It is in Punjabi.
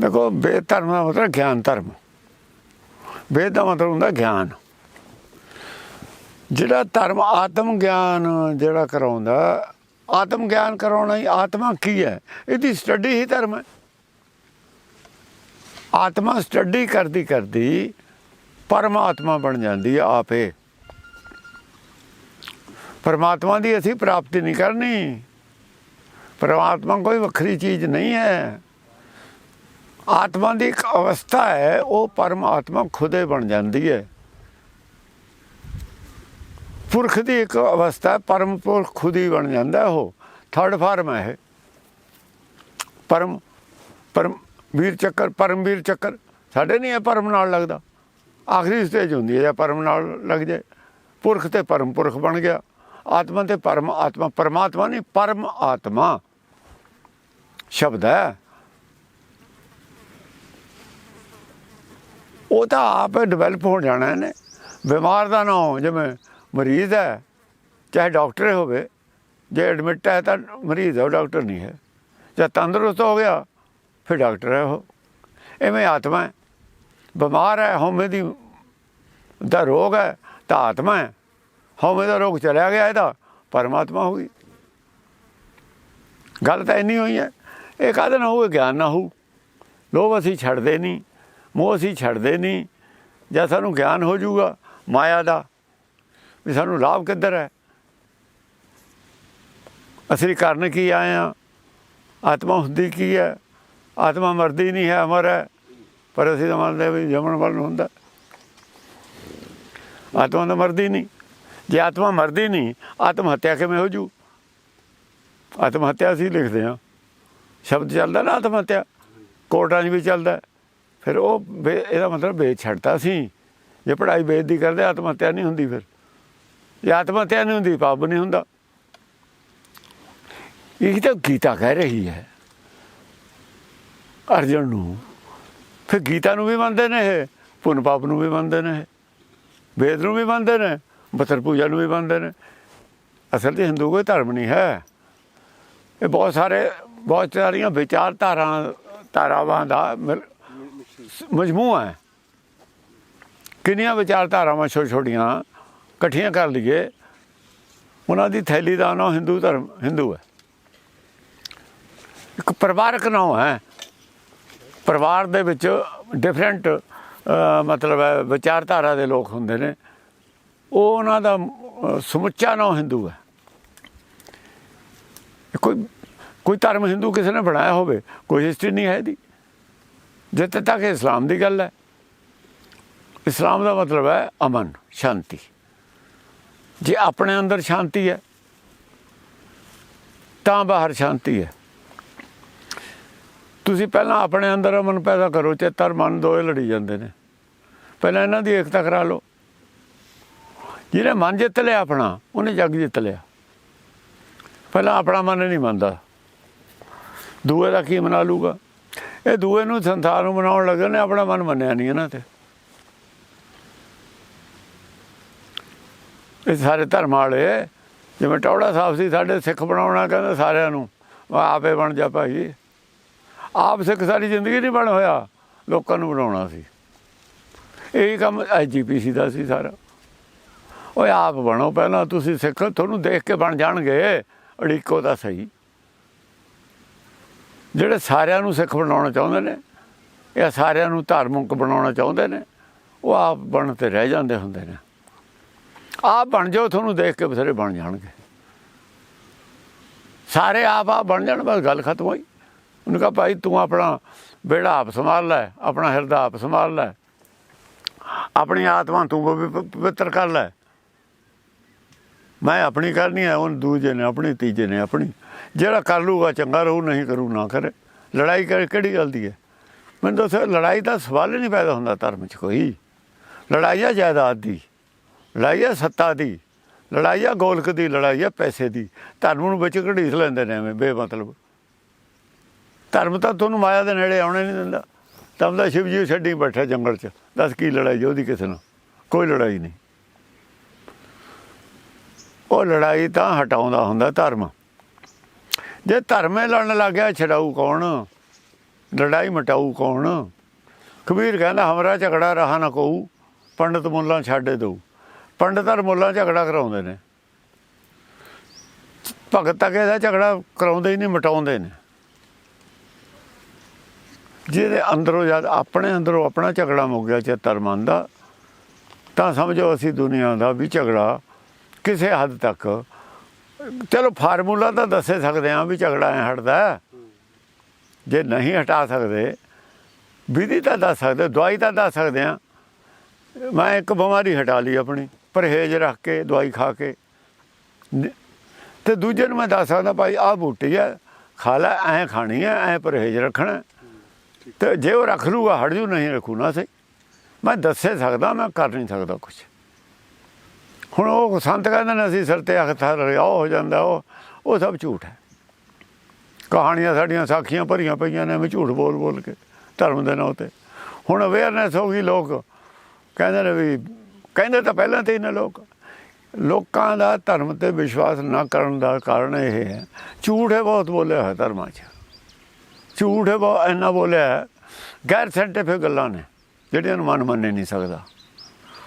ਦੇਖੋ, ਵੇਦ ਧਰਮ ਦਾ ਮਤਲਬ ਗਿਆਨ ਧਰਮ। ਵੇਦ ਦਾ ਮਤਲਬ ਹੁੰਦਾ ਗਿਆਨ। ਜਿਹੜਾ ਧਰਮ ਆਤਮ ਗਿਆਨ ਜਿਹੜਾ ਕਰਾਉਂਦਾ, ਆਤਮ ਗਿਆਨ ਕਰਾਉਣਾ ਹੀ ਆਤਮਾ ਕੀ ਹੈ? ਇਹਦੀ ਸਟੱਡੀ ਹੀ ਧਰਮ ਹੈ। ਆਤਮਾ ਸਟੱਡੀ ਕਰਦੀ ਕਰਦੀ ਪਰਮਾਤਮਾ ਬਣ ਜਾਂਦੀ ਹੈ ਆਪੇ। ਪਰਮਾਤਮਾ ਦੀ ਅਸੀਂ ਪ੍ਰਾਪਤੀ ਨਹੀਂ ਕਰਨੀ। ਪਰਮਾਤਮਾ ਕੋਈ ਵੱਖਰੀ ਚੀਜ਼ ਨਹੀਂ ਹੈ। ਆਤਮਾ ਦੀ ਇੱਕ ਅਵਸਥਾ ਹੈ, ਉਹ ਪਰਮ ਆਤਮਾ ਖੁਦੇ ਬਣ ਜਾਂਦੀ ਹੈ। ਪੁਰਖ ਦੀ ਇੱਕ ਅਵਸਥਾ, ਪਰਮ ਪੁਰਖ ਖੁਦ ਹੀ ਬਣ ਜਾਂਦਾ ਉਹ। ਥਰਡ ਫਾਰਮ ਹੈ ਇਹ। ਪਰਮ ਪਰਮ ਵੀਰ ਚੱਕਰ, ਪਰਮ ਵੀਰ ਚੱਕਰ। ਸਾਡੇ ਨਹੀਂ ਇਹ ਪਰਮ ਨਾਲ ਲੱਗਦਾ। ਆਖਰੀ ਸਟੇਜ ਹੁੰਦੀ ਹੈ, ਜਾਂ ਪਰਮ ਨਾਲ ਲੱਗ ਜਾਏ। ਪੁਰਖ ਤੇ ਪਰਮ ਪੁਰਖ ਬਣ ਗਿਆ। ਆਤਮਾ ਤੇ ਪਰਮ ਆਤਮਾ। ਪਰਮਾਤਮਾ ਨਹੀਂ, ਪਰਮ ਆਤਮਾ। ਸ਼ਬਦ ਹੈ। ਉਹ ਤਾਂ ਆਪ ਡਿਵੈਲਪ ਹੋ ਜਾਣਾ ਇਹਨੇ। ਬਿਮਾਰ ਦਾ ਨਾ ਹੋ ਜਿਵੇਂ ਮਰੀਜ਼ ਹੈ, ਚਾਹੇ ਡਾਕਟਰ ਹੋਵੇ, ਜੇ ਐਡਮਿਟ ਹੈ ਤਾਂ ਮਰੀਜ਼ ਹੈ, ਉਹ ਡਾਕਟਰ ਨਹੀਂ ਹੈ। ਜੇ ਤੰਦਰੁਸਤ ਹੋ ਗਿਆ, ਫਿਰ ਡਾਕਟਰ ਹੈ ਉਹ। ਐਵੇਂ ਆਤਮਾ ਹੈ। ਬਿਮਾਰ ਹੈ, ਹਉਮੈ ਦੀ ਦਾ ਰੋਗ ਹੈ, ਤਾਂ ਆਤਮਾ ਹੈ। ਹਉਮੈ ਦਾ ਰੋਗ ਚਲਿਆ ਗਿਆ ਇਹਦਾ, ਪਰਮਾਤਮਾ ਹੋ ਗਈ ਗੱਲ ਤਾਂ ਇੰਨੀ ਹੋਈ ਹੈ, ਇਹ ਕਾਹਦੇ ਨਾ ਹੋਵੇ ਗਿਆਨ ਨਾ ਹੋਊ। ਲੋਭ ਅਸੀਂ ਛੱਡਦੇ ਨਹੀਂ। ਮੋਹ ਅਸੀਂ ਛੱਡਦੇ ਨਹੀਂ, ਜਾਂ ਸਾਨੂੰ ਗਿਆਨ ਹੋ ਜਾਊਗਾ ਮਾਇਆ ਦਾ, ਵੀ ਸਾਨੂੰ ਲਾਭ ਕਿੱਧਰ ਹੈ? ਅਸੀਂ ਕਰਨ ਕੀ ਆਏ ਆ ਆਤਮਾ ਹੁੰਦੀ ਕੀ ਹੈ? ਆਤਮਾ ਮਰਦੀ ਨਹੀਂ ਹੈ, ਅਮਰ ਹੈ। ਪਰ ਅਸੀਂ ਤਾਂ ਮੰਨਦੇ ਵੀ ਜਮਣ ਵੱਲ ਹੁੰਦਾ। ਆਤਮਾ ਤਾਂ ਮਰਦੀ ਨਹੀਂ। ਜੇ ਆਤਮਾ ਮਰਦੀ ਨਹੀਂ, ਆਤਮ ਹੱਤਿਆ ਕਿਵੇਂ ਹੋ ਜੂ? ਆਤਮ ਹੱਤਿਆ ਅਸੀਂ ਲਿਖਦੇ ਹਾਂ। ਸ਼ਬਦ ਚੱਲਦਾ ਨਾ ਆਤਮ ਹੱਤਿਆ? ਕੋਰਟਾਂ 'ਚ ਵੀ ਚੱਲਦਾ। ਫਿਰ ਉਹ ਵੇ- ਇਹਦਾ ਮਤਲਬ ਵੇਦ ਛੱਡਤਾ ਸੀ। ਜੇ ਪੜ੍ਹਾਈ ਵੇਦ ਦੀ ਕਰਦੇ ਆਤਮ ਹੱਤਿਆ ਨਹੀਂ ਹੁੰਦੀ ਫਿਰ। ਜੇ ਆਤਮ ਹੱਤਿਆ ਨਹੀਂ ਹੁੰਦੀ, ਪਾਪ ਨਹੀਂ ਹੁੰਦਾ। ਇਹ ਤਾਂ ਗੀਤਾ ਕਹਿ ਰਹੀ ਹੈ। ਅਰਜਨ ਨੂੰ। ਫਿਰ ਗੀਤਾ ਨੂੰ ਵੀ ਮੰਨਦੇ ਨੇ ਇਹ, ਪੁੰਨ ਪਾਪ ਨੂੰ ਵੀ ਮੰਨਦੇ ਨੇ ਇਹ, ਵੇਦ ਨੂੰ ਵੀ ਮੰਨਦੇ ਨੇ, ਬਤਰ ਪੂਜਾ ਨੂੰ ਵੀ ਮੰਨਦੇ ਨੇ। ਅਸਲ 'ਚ ਹਿੰਦੂ ਕੋਈ ਧਰਮ ਨਹੀਂ ਹੈ। ਇਹ ਬਹੁਤ ਸਾਰੇ, ਬਹੁਤ ਸਾਰੀਆਂ ਵਿਚਾਰਧਾਰਾ, ਧਾਰਾਵਾਂ ਦਾ ਮਿਲ- ਮਜਮੂਆ ਹੈ। ਕਿੰਨੀਆਂ ਵਿਚਾਰਧਾਰਾਵਾਂ ਛੋਟੀਆਂ ਛੋਟੀਆਂ ਇਕੱਠੀਆਂ ਕਰ ਲਈਏ। ਉਹਨਾਂ ਦੀ ਥੈਲੀ ਦਾ ਨਾਮ ਹਿੰਦੂ ਧਰਮ ਹਿੰਦੂ ਹੈ। ਇੱਕ ਪਰਿਵਾਰਕ ਨਾਮ ਹੈ। ਪਰਿਵਾਰ ਦੇ ਵਿੱਚ ਡਿਫਰੈਂਟ ਮਤਲਬ ਹੈ, ਵਿਚਾਰਧਾਰਾ ਦੇ ਲੋਕ ਹੁੰਦੇ ਨੇ। ਉਹ ਉਹਨਾਂ ਦਾ ਸਮੁੱਚਾ ਨਾਮ ਹਿੰਦੂ ਹੈ। ਕੋਈ ਕੋਈ ਧਰਮ ਹਿੰਦੂ ਕਿਸੇ ਨੇ ਬਣਾਇਆ ਹੋਵੇ, ਕੋਈ ਹਿਸਟਰੀ ਨਹੀਂ ਹੈ ਇਹਦੀ। ਜਿੱਥੇ ਤੱਕ ਇਸਲਾਮ ਦੀ ਗੱਲ ਹੈ। ਇਸਲਾਮ ਦਾ ਮਤਲਬ ਹੈ ਅਮਨ, ਸ਼ਾਂਤੀ। ਜੇ ਆਪਣੇ ਅੰਦਰ ਸ਼ਾਂਤੀ ਹੈ, ਤਾਂ ਬਾਹਰ ਸ਼ਾਂਤੀ ਹੈ। ਤੁਸੀਂ ਪਹਿਲਾਂ ਆਪਣੇ ਅੰਦਰ ਅਮਨ ਪੈਦਾ ਕਰੋ ਚੇਤਰ ਮਨ ਦੋਏ ਲੜੀ ਜਾਂਦੇ ਨੇ। ਪਹਿਲਾਂ ਇਹਨਾਂ ਦੀ ਏਕਤਾ ਕਰਾ ਲਓ। ਜਿਹਨੇ ਮਨ ਜਿੱਤ ਲਿਆ ਆਪਣਾ, ਉਹਨੇ ਜੱਗ ਜਿੱਤ ਲਿਆ। ਪਹਿਲਾਂ ਆਪਣਾ ਮਨ ਨਹੀਂ ਮੰਨਦਾ। ਦੂਏ ਦਾ ਕੀ ਮਨਾ ਲੂਗਾ ਇਹ ਦੂਏ ਨੂੰ ਸੰਸਾਰ ਨੂੰ ਬਣਾਉਣ ਲੱਗੇ ਨੇ ਆਪਣਾ ਮਨ ਮੰਨਿਆ ਨਹੀਂ ਇਹਨਾਂ ਤੇ। ਇਹ ਸਾਰੇ ਧਰਮ ਵਾਲੇ, ਜਿਵੇਂ ਟੌੜਾ ਸਾਹਿਬ ਸੀ, ਸਾਡੇ ਸਿੱਖ ਬਣਾਉਣਾ ਕਹਿੰਦਾ ਸਾਰਿਆਂ ਨੂੰ, ਉਹ ਆਪੇ ਬਣ ਜਾ ਭਾਈ। ਆਪ ਸਿੱਖ ਸਾਰੀ ਜ਼ਿੰਦਗੀ ਨਹੀਂ ਬਣ ਹੋਇਆ, ਲੋਕਾਂ ਨੂੰ ਬਣਾਉਣਾ ਸੀ। ਇਹੀ ਕੰਮ ਐਜੀਪੀਸੀ ਦਾ ਸੀ ਸਾਰਾ। ਓਏ ਆਪ ਬਣੋ ਪਹਿਲਾਂ, ਤੁਸੀਂ ਸਿੱਖ, ਤੁਹਾਨੂੰ ਦੇਖ ਕੇ ਬਣ ਜਾਣਗੇ ਅੜੀਕੋ ਦਾ ਸਹੀ। ਜਿਹੜੇ ਸਾਰਿਆਂ ਨੂੰ ਸਿੱਖ ਬਣਾਉਣਾ ਚਾਹੁੰਦੇ ਨੇ ਇਹ ਸਾਰਿਆਂ ਨੂੰ ਧਾਰਮਿਕ ਬਣਾਉਣਾ ਚਾਹੁੰਦੇ ਨੇ, ਉਹ ਆਪ ਬਣ ਤੇ ਰਹਿ ਜਾਂਦੇ ਹੁੰਦੇ ਨੇ। ਆਪ ਬਣ ਜਾਓ, ਤੁਹਾਨੂੰ ਦੇਖ ਕੇ ਬਥੇਰੇ ਬਣ ਜਾਣਗੇ। ਸਾਰੇ ਆਪ ਆਪ ਬਣ ਜਾਣ, ਬਸ ਗੱਲ ਖਤਮ ਹੋਈ। ਉਹਨੇ ਕਹਾ, ਭਾਈ ਤੂੰ ਆਪਣਾ ਬੇੜਾ ਆਪ ਸੰਭਾਲ ਲੈ, ਆਪਣਾ ਹਿਰਦਾ ਆਪ ਸੰਭਾਲ ਲੈ। ਆਪਣੀ ਆਤਮਾ ਤੂੰ ਵੀ ਪਵਿੱਤਰ ਕਰ ਲੈ। ਮੈਂ ਆਪਣੀ ਕਰਨੀ ਹੈ, ਉਹ ਦੂਜੇ ਨੇ ਆਪਣੀ, ਤੀਜੇ ਨੇ ਆਪਣੀ। ਜਿਹੜਾ ਕਰ ਲੂਗਾ ਚੰਗਾ ਰਹੂ, ਨਹੀਂ ਕਰੂ ਨਾ ਕਰੇ। ਲੜਾਈ ਕਰ ਕਿਹੜੀ ਗੱਲ ਦੀ ਹੈ? ਮੈਨੂੰ ਦੱਸੋ, ਲੜਾਈ ਦਾ ਸਵਾਲ ਹੀ ਨਹੀਂ ਪੈਦਾ ਹੁੰਦਾ ਧਰਮ 'ਚ ਕੋਈ। ਲੜਾਈ ਆ ਜਾਇਦਾਦ ਦੀ, ਲੜਾਈ ਆ ਸੱਤਾ ਦੀ, ਲੜਾਈ ਆ ਗੋਲਕ ਦੀ, ਲੜਾਈ ਆ ਪੈਸੇ ਦੀ। ਧਰਮ ਨੂੰ ਵਿੱਚ ਘੜੀਸ ਲੈਂਦੇ ਨੇ ਐਵੇਂ, ਬੇਮਤਲਬ। ਧਰਮ ਤਾਂ ਤੁਹਾਨੂੰ ਮਾਇਆ ਦੇ ਨੇੜੇ ਆਉਣੇ ਨਹੀਂ ਦਿੰਦਾ। ਤਮ ਦਾ ਸ਼ਿਵ ਜੀ ਛੱਡੀ ਬੈਠਾ ਜੰਗਲ 'ਚ। ਦੱਸ ਕੀ ਲੜਾਈ ਉਹਦੀ ਕਿਸੇ ਨਾਲ? ਕੋਈ ਲੜਾਈ ਨਹੀਂ। ਉਹ ਲੜਾਈ ਤਾਂ ਹਟਾਉਂਦਾ ਹੁੰਦਾ ਧਰਮ। ਜੇ ਧਰਮੇ ਲੜਨ ਲੱਗ ਗਿਆ, ਛਡਾਊ ਕੌਣ? ਲੜਾਈ ਮਟਾਊ ਕੌਣ? ਕਬੀਰ ਕਹਿੰਦਾ, ਹਮਰਾ ਝਗੜਾ ਰਹਾ ਨਾ ਕੋ ਪੰਡਤ ਮੁੱਲਾਂ ਛੱਡੇ ਦਊ ਪੰਡਤ ਔਰ ਮੁੱਲਾ ਝਗੜਾ ਕਰਾਉਂਦੇ ਨੇ। ਭਗਤ ਤੱਕ ਦਾ ਝਗੜਾ ਕਰਾਉਂਦੇ ਹੀ ਨਹੀਂ, ਮਟਾਉਂਦੇ ਨੇ। ਜਿਹਦੇ ਅੰਦਰੋਂ ਜਦ ਆਪਣੇ ਅੰਦਰੋਂ ਆਪਣਾ ਝਗੜਾ ਮੁੱਕ ਗਿਆ, ਚਿੱਤਰ ਮਨ ਦਾ ਤਾਂ ਸਮਝੋ ਅਸੀਂ ਦੁਨੀਆ ਦਾ ਵੀ ਝਗੜਾ ਕਿਸੇ ਹੱਦ ਤੱਕ ਚਲੋ ਫਾਰਮੂਲਾ ਤਾਂ ਦੱਸੇ ਸਕਦੇ ਹਾਂ ਵੀ ਝਗੜਾ ਐ ਹਟਦਾ। ਜੇ ਨਹੀਂ ਹਟਾ ਸਕਦੇ, ਵਿਧੀ ਤਾਂ ਦੱਸ ਸਕਦੇ, ਦਵਾਈ ਤਾਂ ਦੱਸ ਸਕਦੇ ਆ ਮੈਂ ਇੱਕ ਬਿਮਾਰੀ ਹਟਾ ਲਈ ਆਪਣੀ, ਪਰਹੇਜ਼ ਰੱਖ ਕੇ, ਦਵਾਈ ਖਾ ਕੇ। ਨ- ਤੇ ਦੂਜੇ ਨੂੰ ਮੈਂ ਦੱਸ ਸਕਦਾ ਭਾਈ, ਆਹ ਬੂਟੀ ਹੈ ਖਾ ਲੈ, ਐਂ ਖਾਣੀ ਹੈ ਐਂ ਪਰਹੇਜ਼ ਰੱਖਣਾ। ਤੇ ਜੇ ਉਹ ਰੱਖ ਲੂਗਾ ਹਟ ਜੂ, ਨਹੀਂ ਰੱਖੂ ਨਾ ਸਹੀ। ਮੈਂ ਦੱਸੇ ਸਕਦਾ, ਮੈਂ ਕਰ ਨਹੀਂ ਸਕਦਾ ਕੁਝ ਹੁਣ ਉਹ ਸੰਤ ਕਹਿੰਦੇ ਨੇ ਅਸੀਂ ਸਿਰ ਤੇ ਹੱਥ ਰਿਹਾ ਹੋ ਜਾਂਦਾ, ਉਹ ਉਹ ਸਭ ਝੂਠ ਹੈ। ਕਹਾਣੀਆਂ ਸਾਡੀਆਂ ਸਾਖੀਆਂ ਭਰੀਆਂ ਪਈਆਂ ਨੇ ਮੈਂ ਝੂਠ ਬੋਲ ਬੋਲ ਕੇ ਧਰਮ ਦੇ ਨਾਂ ਤੇ ਹੁਣ ਅਵੇਅਰਨੈਸ ਹੋ ਗਈ ਲੋਕ, ਕਹਿੰਦੇ ਨੇ ਵੀ, ਕਹਿੰਦੇ ਤਾਂ ਪਹਿਲਾਂ ਤੇ ਹੀ ਨੇ ਲੋਕ, ਲੋਕਾਂ ਦਾ ਧਰਮ ਤੇ ਵਿਸ਼ਵਾਸ ਨਾ ਕਰਨ ਦਾ ਕਾਰਨ ਇਹ ਹੈ, ਝੂਠ ਹੈ ਬਹੁਤ ਬੋਲਿਆ ਹੈ ਧਰਮਾਂ 'ਚ। ਝੂਠ ਹੈ ਬਹੁਤ, ਇੰਨਾ ਬੋਲਿਆ ਹੈ ਗੈਰ ਸਾਇੰਟੀਫਿਕ ਗੱਲਾਂ ਨੇ, ਜਿਹੜੀਆਂ ਨੂੰ ਮਨ ਮੰਨੇ ਨਹੀਂ ਸਕਦਾ।